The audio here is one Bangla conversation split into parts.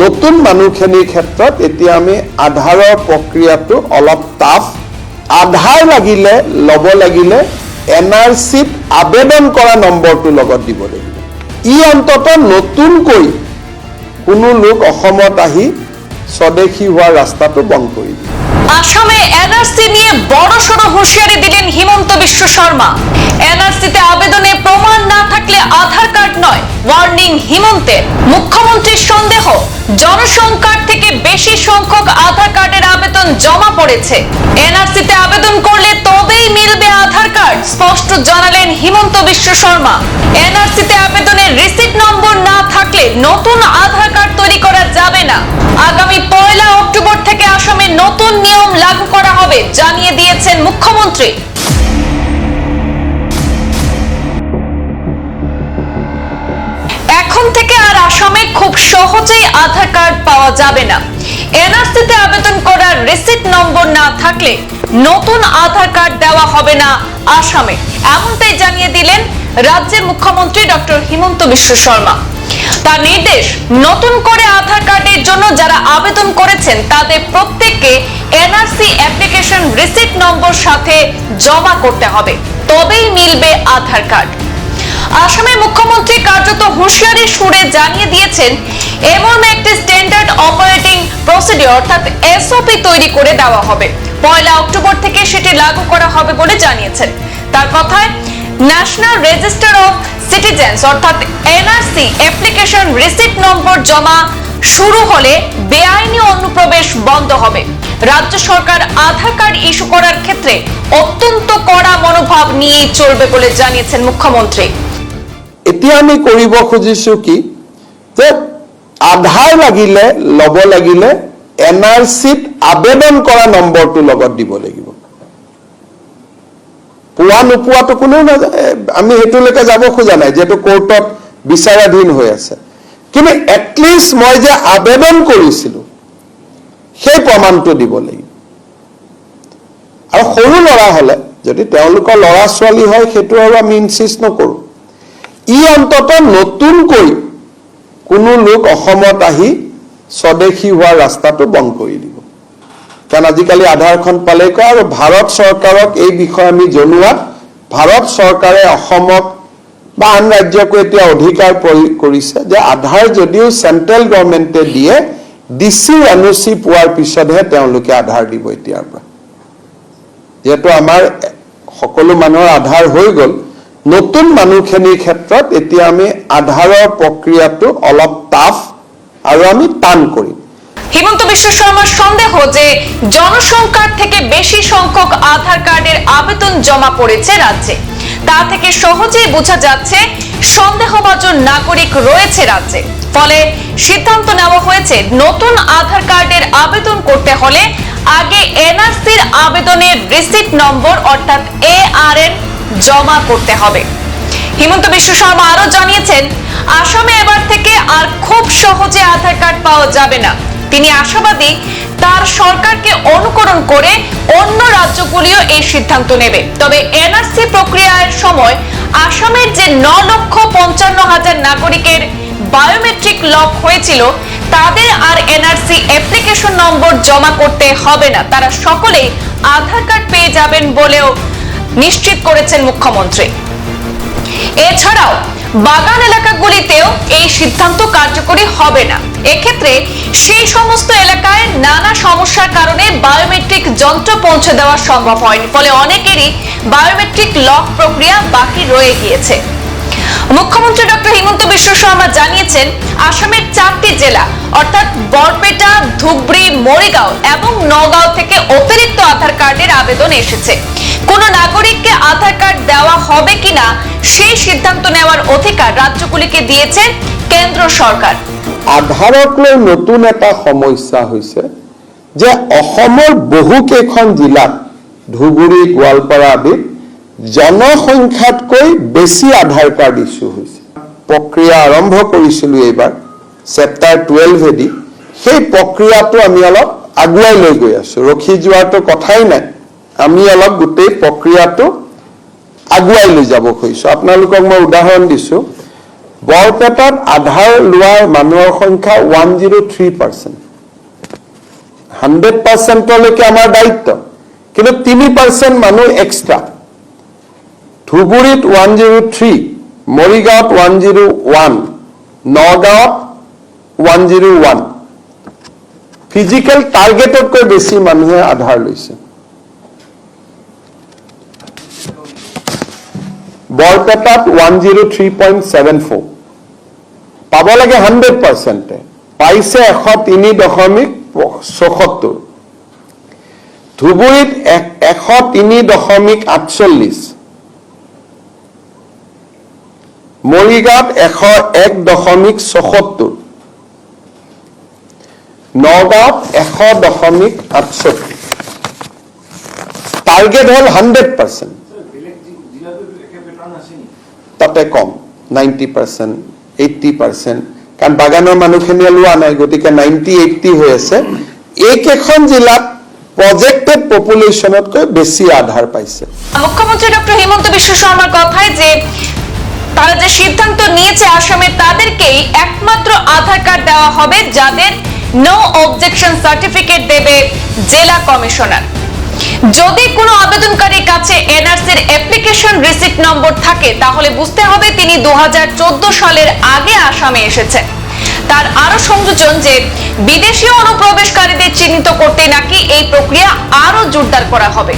নতুন মানুহখিনিৰ ক্ষেত্ৰত এতিয়া আমি আধাৰৰ প্ৰক্ৰিয়াটো অলপ টাফ। আধাৰ লাগিলে, ল'ব লাগিলে এন আৰ চিত আবেদন কৰা নম্বৰটোৰ লগত দিব লাগিব। ই অন্তত নতুনকৈ কোনো লোক অসমত আহি স্বদেশী হোৱাৰ ৰাস্তাটো বন্ধ কৰি দিয়ে। আসামে এনআরসি নিয়ে বড় সড়ো হুঁশিয়ারি দিলেন হিমন্ত বিশ্ব শর্মা। এনআরসিতে আবেদনে প্রমাণ না থাকলে আধার কার্ড নয়, ওয়ার্নিং হিমন্তের। সন্দেহ জনসংখ্যার থেকে বেশি সংখ্যক আধার কার্ডের আবেদন জমা পড়েছে। এনআরসিতে আবেদন করলে তবেই মিলবে আধার কার্ড, স্পষ্ট জানালেন হিমন্ত বিশ্ব শর্মা। এনআরসিতে আবেদনের রিসিট নম্বর না থাকলে নতুন আধার কার্ড তৈরি করা যাবে না। আগামী পয়লা অক্টোবর থেকে আসামে নতুন নিয়ম লাগু করা হবে, জানিয়ে দিয়েছেন মুখ্যমন্ত্রী। এখন থেকে আসামে খুব সহজেই আধার কার্ড পাওয়া যাবে না। এনআরসিতে আবেদন করার রিসিট নম্বর না থাকলে নতুন আধার কার্ড দেওয়া হবে না আসামে। এমনটাই জানিয়ে দিলেন রাজ্যের মুখ্যমন্ত্রী ডক্টর হিমন্ত বিশ্ব শর্মা। তার নির্দেশ, নতুন করে আধার কার্ডের জন্য যারা আবেদন করেছেন, তাদের প্রত্যেককে এনআরসি অ্যাপ্লিকেশন রিসিট নম্বর সাথে জমা করতে হবে। তবেই মিলবে আধার কার্ড। আসামের মুখ্যমন্ত্রী কার্যত হুঁশিয়ারি সুরে জানিয়ে দিয়েছেন এমন একটি স্ট্যান্ডার্ড অপারেটিং প্রসিডিওর অর্থাৎ এসওপি তৈরি করে দেওয়া হবে। পয়লা অক্টোবর থেকে সেটি লাগু করা হবে বলে জানিয়েছেন। তার কথায় ন্যাশনাল রেজিস্টার অফ সিটিজেন্স অর্থাৎ এনআরসি অ্যাপ্লিকেশন রিসিট নম্বর জমা শুরু হলে বেআইনি অনুপ্রবেশ বন্ধ হবে। রাজ্য সরকার আধার কার্ড ইস্যু করার ক্ষেত্রে অত্যন্ত কড়া মনোভাব নিয়েই চলবে বলে জানিয়েছেন মুখ্যমন্ত্রী। এতিয়া আমি কৰিব খুজিছোঁ কি যে আধাৰ লাগিলে, ল'ব লাগিলে এন আৰ চিত আবেদন কৰা নম্বৰটোৰ লগত দিব লাগিব। পোৱা নোপোৱাটো কোনেও নাজানে, আমি সেইটোলৈকে যাব খোজা নাই, যিহেতু কোৰ্টত বিচাৰাধীন হৈ আছে। কিন্তু এটলিষ্ট মই যে আবেদন কৰিছিলোঁ, সেই প্ৰমাণটো দিব লাগিব। আৰু সৰু ল'ৰা হ'লে, যদি তেওঁলোকৰ ল'ৰা ছোৱালী হয়, সেইটো আৰু আমি ইনচিষ্ট নকৰোঁ। ই অন্তত নতুনকৈ কোনো লোক অসমত আহি স্বদেশী হোৱাৰ ৰাস্তাটো বন্ধ কৰি দিব। কাৰণ আজিকালি আধাৰখন পালে কয় আৰু ভাৰত চৰকাৰক এই বিষয়ে আমি জনোৱাত ভাৰত চৰকাৰে অসমক বা আন ৰাজ্যকো এতিয়া অধিকাৰ প্ৰয়োগ কৰিছে যে আধাৰ যদিও চেণ্ট্ৰেল গভৰ্ণমেণ্টে দিয়ে ডি চি এন অ' চি পোৱাৰ পিছতহে তেওঁলোকে আধাৰ দিব এতিয়াৰ পৰা। যিহেতু আমাৰ সকলো মানুহৰ আধাৰ হৈ গ'ল নতুন মানুহখিনিৰ ক্ষেত্ৰত এতিয়া আমি আধাৰৰ প্ৰক্ৰিয়াটো অলপ টাফ আৰু আমি টান কৰিম। হিমন্ত বিশ্ব শর্মার সন্দেহ যে জনসংখ্যার থেকে বেশি সংখ্যক আধার কার্ডের আবেদন জমা পড়েছে রাজ্যে। তা থেকে সহজেই বোঝা যাচ্ছে সন্দেহভাজন নাগরিক রয়েছে রাজ্যে। ফলে সিদ্ধান্ত নেওয়া হয়েছে, নতুন আধার কার্ডের আবেদন করতে হলে আগে এনআরসির আবেদনের রিসিট নম্বর অর্থাৎ এআরএন জমা করতে হবে। হিমন্ত বিশ্ব শর্মা আরও জানিয়েছেন, আসামে এবার থেকে আর খুব সহজে আধার কার্ড পাওয়া যাবে না। তিনি আশাবাদী তার সরকারকে অনুকরণ করে অন্য রাজ্যগুলিও এই সিদ্ধান্ত নেবে। তবে এনআরসি প্রক্রিয়ার সময় আসামের যে ন লক্ষ পঞ্চান্ন হাজার নাগরিকের বায়োমেট্রিক লক হয়েছিল, তাদের আর এনআরসি অ্যাপ্লিকেশন নম্বর জমা করতে হবে না। তারা সকলেই আধার কার্ড পেয়ে যাবেন বলেও নিশ্চিত করেছেন মুখ্যমন্ত্রী। এছাড়াও, বাগান এলাকাগুলিতেও এই সিদ্ধান্ত কার্যকরী হবে না। এক্ষেত্রে সেই সমস্ত এলাকায় নানা সমস্যার কারণে বায়োমেট্রিক যন্ত্র পৌঁছে দেওয়া সম্ভব হয়নি। ফলে অনেকেরই বায়োমেট্রিক লক প্রক্রিয়া বাকি রয়ে গিয়েছে। মুখ্যমন্ত্রী ডক্টর হিমন্ত বিশ্ব শর্মা জানিয়েছেন, আসামের চারটি জেলা, অর্থাৎ বরপেটা, ধুবড়ি, মরিগাঁও এবং নগাঁও থেকে অতিরিক্ত আধার কার্ডের আবেদন এসেছে। কোন নাগরিককে আধার কার্ড দেওয়া হবে কিনা সেই সিদ্ধান্ত নেওয়ার অধিকার রাজ্যগুলিকে দিয়েছে কেন্দ্র সরকার। আধাৰক লৈ নতুন এটা সমস্যা হৈছে যে অসমৰ বহুকেইখন জিলাত ধুবুৰী, গোৱালপাৰা আদিত জনসংখ্যাতকৈ বেছি আধাৰ কাৰ্ড ইছ্যু হৈছে। প্ৰক্ৰিয়া আৰম্ভ কৰিছিলোঁ এইবাৰ, চেপ্টাৰ টুৱেলভেদি। সেই প্ৰক্ৰিয়াটো আমি অলপ আগুৱাই লৈ গৈ আছোঁ। ৰখি যোৱাটো কথাই নাই। আমি অলপ গোটেই প্ৰক্ৰিয়াটো আগুৱাই লৈ যাব খুজিছোঁ। আপোনালোকক মই উদাহৰণ দিছোঁ। বৰপেটাত আধাৰ লোৱাৰ মানুহৰ সংখ্যা one zero' three percent hundred পাৰ্চেণ্টলৈকে আমাৰ দায়িত্ব। কিন্তু তিনি পাৰ্চেণ্ট মানুহ এক্সট্ৰা ধুবুৰীত ওৱান জিৰ' থ্ৰী মৰিগাঁৱত ওৱান জিৰ' ওৱান নগাঁৱত ওৱান জিৰ' ওৱান ফিজিকেল টাৰ্গেটতকৈ বেছি মানুহে আধাৰ লৈছে। বৰপেটাত one zero' three point seven four পাব লাগে হাণ্ড্ৰেড পাৰ্চেণ্টে পাইছে এশ তিনি দশমিক ছসত্তৰ ধুবুৰীত এশ তিনি দশমিক আঠচল্লিছ। মৰিগাঁৱত এশ এক দশমিক ছসত্তৰ নগাঁৱত এশ দশমিক আঠষষ্ঠি টাৰ্গেট হ'ল হাণ্ড্ৰেড পাৰ্চেণ্ট বেলেগ জি- জিলাতো একে পেটাৰ্ণ আছে নেকি তাতে কম নাইণ্টি পাৰ্চেণ্ট এইট্টি পাৰ্চেণ্ট কাৰণ বাগানৰ মানুহখিনিয়ে লোৱা নাই, গতিকে নাইণ্টি এইট্টি হৈ আছে। এইকেইখন পপুলেশ্যনতকৈ বেছি আধাৰ পাইছে। মুখ্যমন্ত্রী ডক্টর হিমন্ত বিশ্ব শর্মার কথায় যে তারা যে সিদ্ধান্ত নিয়েছে আসামে, তাদেরকেই একমাত্র আধার কার্ড দেওয়া হবে যাদের নো অবজেকশন সার্টিফিকেট দেবে জেলা কমিশনার। যদি কোনো আবেদনকারীর কাছে এনআরসির অ্যাপ্লিকেশন রিসিপ্ট নম্বর থাকে, তাহলে বুঝতে হবে তিনি দু সালের আগে আসামে এসেছেন তার আরও সংযোজন যে বিদেশি অনুপ্রবেশকারীদের চিহ্নিত করতে নাকি এই প্রক্রিয়া আরও জোরদার করা হবে।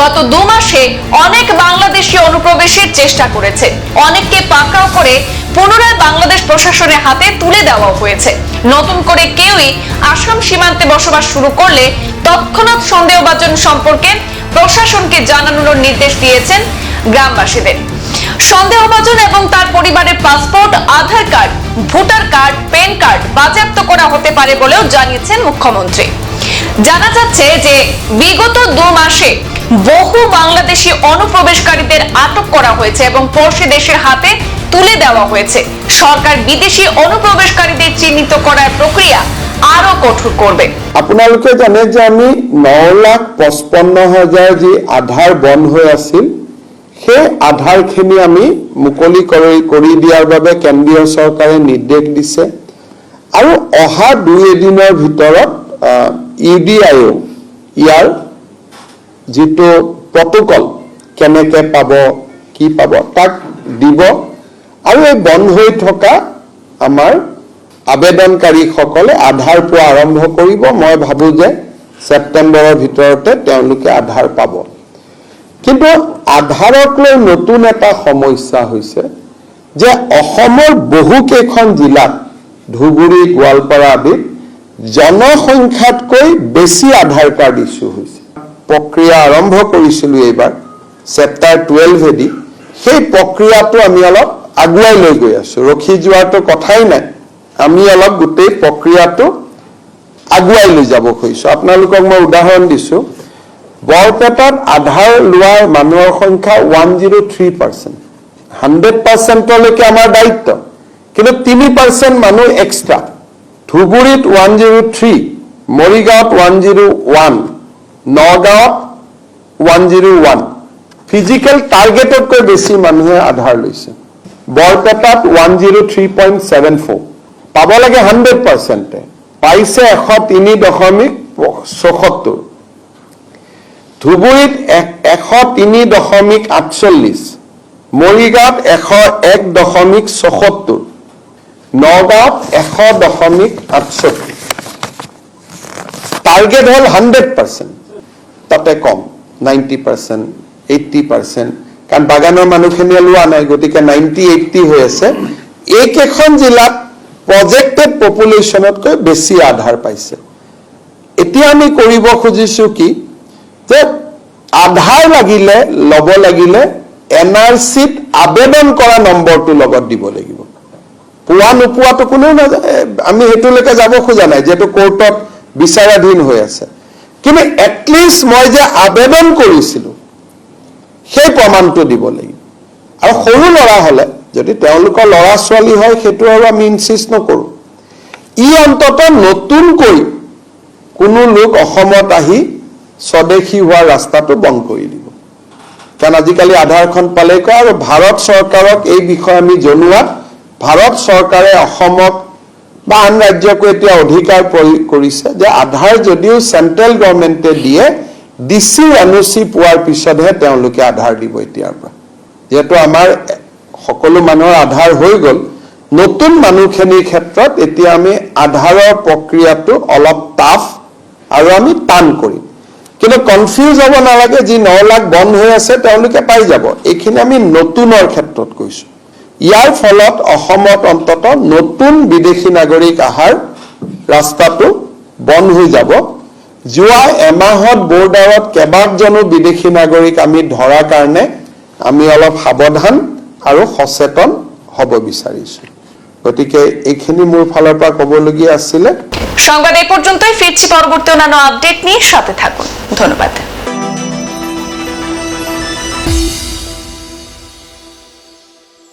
গত দু মাসে অনেক বাংলাদেশি অনুপ্রবেশের চেষ্টা করেছে। অনেককে পাকড়াও করে পুনরায় বাংলাদেশ প্রশাসনের হাতে তুলে দেওয়া হয়েছে। নতুন করে কেউই আসাম সীমান্তে বসবাস শুরু করলে তৎক্ষণাৎ সন্দেহভাজন সম্পর্কে প্রশাসনকে জানানোর নির্দেশ দিয়েছেন গ্রামবাসীদের। সন্দেহভাজন এবং তার পরিবারের passport, Aadhaar card, voter card pan card বাজেয়াপ্ত করা হতে পারে বলেও জানিয়েছেন মুখ্যমন্ত্রী। জানা যাচ্ছে যে বিগত দু মাসে বহু বাংলাদেশি অনুপ্রবেশকারীদের আটক করা হয়েছে এবং পড়শি দেশের হাতে তুলে দেওয়া হয়েছে। সরকার বিদেশি অনুপ্রবেশকারীদের চিহ্নিত করার প্রক্রিয়া আরও কঠোর করবে। আপোনালোকে জানে যে আমি ন লাখ পঁচপন্ন হাজাৰ যি আধাৰ বন্ধ হৈ আছিল, সেই আধাৰখিনি আমি মুকলি কৰি কৰি দিয়াৰ বাবে কেন্দ্ৰীয় চৰকাৰে নিৰ্দেশ দিছে। আৰু অহা দুই এদিনৰ ভিতৰত ইউ ডি আইও ইয়াৰ যিটো প্ৰট'কল, কেনেকৈ পাব, কি পাব, তাক দিব। আৰু এই বন্ধ হৈ থকা আমাৰ আবেদনকাৰীসকলে আধাৰ পোৱা আৰম্ভ কৰিব। মই ভাবোঁ যে ছেপ্টেম্বৰৰ ভিতৰতে তেওঁলোকে আধাৰ পাব। কিন্তু আধাৰক লৈ নতুন এটা সমস্যা হৈছে যে অসমৰ বহুকেইখন জিলাত, ধুবুৰী, গোৱালপাৰা আদিত জনসংখ্যাতকৈ বেছি আধাৰ কাৰ্ড ইছ্যু হৈছে। প্ৰক্ৰিয়া আৰম্ভ কৰিছিলোঁ এইবাৰ, চেপ্টাৰ টুৱেলভেদি। সেই প্ৰক্ৰিয়াটো আমি অলপ আগুৱাই লৈ গৈ আছোঁ। ৰখি যোৱাটো কথাই নাই। আমি অলপ গোটেই প্ৰক্ৰিয়াটো আগুৱাই লৈ যাব খুজিছোঁ। আপোনালোকক মই উদাহৰণ দিছোঁ। বৰপেটাত আধাৰ লোৱাৰ মানুহৰ সংখ্যা one zero' three percent hundred পাৰ্চেণ্টলৈকে আমাৰ দায়িত্ব। কিন্তু তিনি পাৰ্চেণ্ট মানুহ এক্সট্ৰা ধুবুৰীত ওৱান জিৰ' থ্ৰী মৰিগাঁৱত ওৱান জিৰ' ওৱান নগাঁৱত ওৱান জিৰ' ওৱান ফিজিকেল টাৰ্গেটতকৈ বেছি মানুহে আধাৰ লৈছে। বৰপেটাত one zero' three point seven four পাব লাগে হাণ্ড্ৰেড পাৰ্চেণ্টে পাইছে এশ তিনি দশমিক ছসত্তৰ ধুবুৰীত এশ তিনি দশমিক আঠচল্লিছ মৰিগাঁৱত এশ এক দশমিক ছসত্তৰ নগাঁৱত এশ দশমিক আঠষষ্ঠি। টাৰ্গেট হ'ল হাণ্ড্ৰেড পাৰ্চেণ্ট তাতে কম নাইণ্টি পাৰ্চেণ্ট এইট্টি পাৰ্চেণ্ট কাৰণ বাগানৰ মানুহখিনিয়ে লোৱা নাই, গতিকে নাইণ্টি এইট্টি হৈ আছে। এইকেইখন জিলাত প্ৰজেক্টেড পপুলেশ্যনতকৈ বেছি আধাৰ পাইছে। এতিয়া আমি কৰিব খুজিছোঁ কি, যে আধাৰ লাগিলে, ল'ব লাগিলে এন আৰ চিত আবেদন কৰা নম্বৰটো লগত দিব লাগিব। পোৱা নোপোৱাটো কোনেও নাজানে আমি সেইটোলৈকে যাব খোজা নাই, যিহেতু কোৰ্টত বিচাৰাধীন হৈ আছে। কিন্তু এটলিষ্ট মই যে আবেদন কৰিছিলোঁ, সেই প্ৰমাণটো দিব লাগিব। আৰু সৰু ল'ৰা হ'লে যদি তেওঁলোকৰ ল'ৰা ছোৱালী হয়, সেইটো আৰু আমি ইনচিষ্ট নকৰোঁ। ই অন্তত নতুনকৈ কোনো লোক অসমত আহি স্বদেশী হোৱাৰ ৰাস্তাটো বন্ধ কৰি দিব। কাৰণ আজিকালি আধাৰখন পালে কয়, আৰু ভাৰত চৰকাৰক এই বিষয়ে আমি জনোৱাত ভাৰত চৰকাৰে অসমক বা আন ৰাজ্যকো এতিয়া অধিকাৰ প্ৰয়োগ কৰিছে যে আধাৰ যদিও চেণ্ট্ৰেল গভৰ্ণমেণ্টে দিয়ে ডি চি এন অ' চি পোৱাৰ পিছতহে তেওঁলোকে আধাৰ দিব এতিয়াৰ পৰা। যিহেতু আমাৰ সকলো মানুহৰ আধাৰ হৈ গ'ল। নতুন মানুহখিনিৰ ক্ষেত্ৰত এতিয়া আমি আধাৰৰ প্ৰক্ৰিয়াটো অলপ টাফ আৰু আমি টান কৰিম। কিন্তু কনফিউজ হ'ব নালাগে, যি ন লাখ বন্ধ হৈ আছে, তেওঁলোকে পাই যাব। এইখিনি আমি নতুনৰ ক্ষেত্ৰত কৈছোঁ। ইয়াৰ ফলত অসমত অন্তত নতুন বিদেশি নাগৰিক অহাৰ ৰাস্তাটো বন্ধ হৈ যাব। যোৱা এমাহত বৰ্ডাৰত কেইবাজনো বিদেশি নাগৰিক আমি ধৰাৰ কাৰণে আমি অলপ সাৱধান আৰু সচেতন হ'ব বিচাৰিছোঁ। গতিকে এইখিনি মোৰ ফালৰ পৰা ক'বলগীয়া আছিলে। সংবাদ এই পর্যন্তই ফিরছি পরবর্তী অন্যান্য আপডেট নিয়ে সাথে থাকুন। ধন্যবাদ।